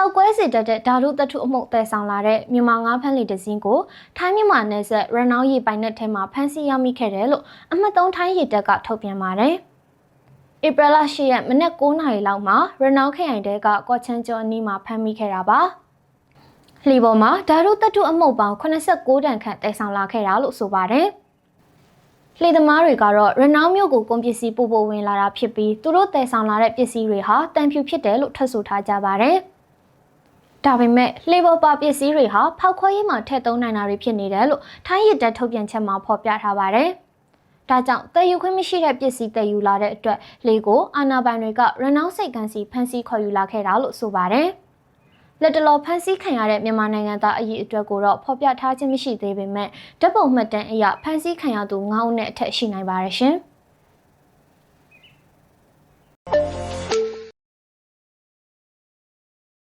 ပောက်ကွဲစေတတ်တဲ့ဓာတုသတ္ထုအမှုတ်သယ်ဆောင်လာတဲ့မြန်မာငါးဖမ်းလေတစ်စင်းကိုထိုင်းမြန်မာနယ်စပ်ရနောင်းရေပိုင်နက်ထဲမှာဖမ်းဆီးရမိခဲ့တယ်လို့အမှတ်3ထိုင်းရေတပ်ကထုတ်ပြန်ပါတယ်။ဧပြီလ10ရက်မနက်9:00နာရီလောက်မှာရနောင်းခရိုင်တဲကကော့ချန်းကျော်အနီးမှာဖမ်းမိခဲ့တာပါ။လှေပေါ်မှာဓာတုသတ္ထုအမှုတ်ပေါင်း89တန်ခန့်တည်ဆောင်လာခဲ့တာလို့ဆိုပါတယ်။လှေသမားတွေကတော့ရနောင်းမြို့ကိုကုန်ပစ္စည်းပို့ပို့ဝင်လာတာဖြစ်ပြီးသူတို့တည်ဆောင်လာတဲ့ပစ္စည်းတွေဟာတန်ဖြူဖြစ်တယ်လို့ထွက်ဆိုထားကြပါတယ်။ ဒါပေမဲ့လှေပေါ်ပါပစ္စည်းတွေဟာဖောက်ခွဲရေးမှာထည့်သုံးနိုင်တာတွေဖြစ်နေတယ်လို့ထိုင်းရစ်တပ်ထုတ်ပြန်ချက်မှာဖော်ပြထားပါတယ်။ဒါကြောင့်တည်ယူခွင့်မရှိတဲ့ပစ္စည်းတည်ယူလာတဲ့အတွက်လေကိုအာနာပိုင်တွေကရနောင်းစိတ်ကန်းစီဖမ်းဆီးခေါ်ယူလာခဲ့တာလို့ဆိုပါတယ်။လက်တလောဖမ်းဆီးခံရတဲ့မြန်မာနိုင်ငံသားအရေးအတွက်ကိုတော့ဖော်ပြထားခြင်းမရှိသေးပေမဲ့ဓာတ်ပုံမှတ်တမ်းအရဖမ်းဆီးခံရသူ9ဦးနဲ့အထက်ရှိနိုင်ပါတယ်ရှင်။